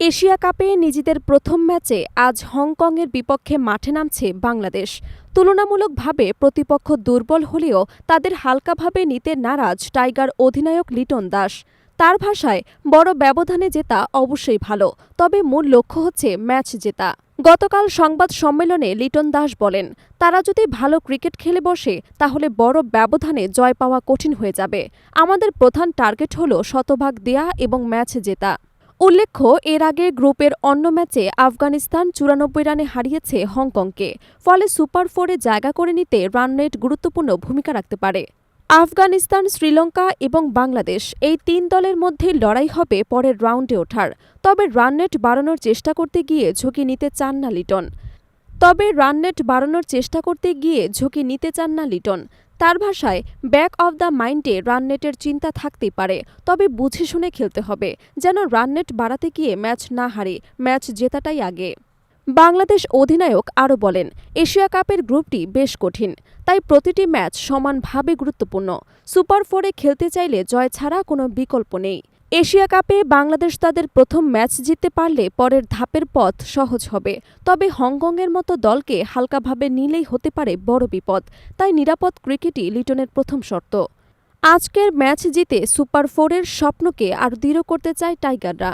Asia কাপে নিজেদের প্রথম ম্যাচে আজ হংকংয়ের বিপক্ষে মাঠে নামছে বাংলাদেশ। তুলনামূলকভাবে প্রতিপক্ষ দুর্বল হলেও তাদের হালকাভাবে নিতে নারাজ টাইগার অধিনায়ক লিটন দাস। তার ভাষায়, বড় ব্যবধানে জেতা অবশ্যই ভালো, তবে মূল লক্ষ্য হচ্ছে ম্যাচ জেতা। গতকাল সংবাদ সম্মেলনে লিটন দাস বলেন, তারা যদি ভালো ক্রিকেট খেলে বসে, তাহলে বড় ব্যবধানে জয় পাওয়া কঠিন হয়ে যাবে। আমাদের প্রধান টার্গেট হল শতভাগ দেয়া এবং ম্যাচ জেতা। উল্লেখ্য, এর আগে গ্রুপের অন্য ম্যাচে আফগানিস্তান চুরানব্বই রানে হারিয়েছে হংকংকে, ফলে সুপার ফোরে জায়গা করে নিতে রানরেট গুরুত্বপূর্ণ ভূমিকা রাখতে পারে। আফগানিস্তান, শ্রীলঙ্কা এবং বাংলাদেশ এই তিন দলের মধ্যে লড়াই হবে পরের রাউন্ডে ওঠার, তবে রাননেট বাড়ানোর চেষ্টা করতে গিয়ে ঝুঁকি নিতে চান না লিটন। তবে রাননেট বাড়ানোর চেষ্টা করতে গিয়ে ঝুঁকি নিতে চান না লিটন। তার ভাষায় ব্যাক অব দ্য মাইন্ডে রাননেটের চিন্তা থাকতেই পারে, তবে বুঝে শুনে খেলতে হবে, যেন রাননেট বাড়াতে গিয়ে ম্যাচ না হারে, ম্যাচ জেতাটাই আগে। বাংলাদেশ অধিনায়ক আরও বলেন, এশিয়া কাপের গ্রুপটি বেশ কঠিন, তাই প্রতিটি ম্যাচ সমানভাবে গুরুত্বপূর্ণ। সুপার ফোরে খেলতে চাইলে জয় ছাড়া কোনো বিকল্প নেই। এশিয়া কাপে বাংলাদেশ তাদের প্রথম ম্যাচ জিততে পারলে পরের ধাপের পথ সহজ হবে। তবে হংকংয়ের মতো দলকে হালকাভাবে নিলেই হতে পারে বড় বিপদ। তাই নিরাপদ ক্রিকেটই লিটনের প্রথম শর্ত। আজকের ম্যাচ জিতে সুপার ফোরের স্বপ্নকে আরও দৃঢ় করতে চায় টাইগাররা।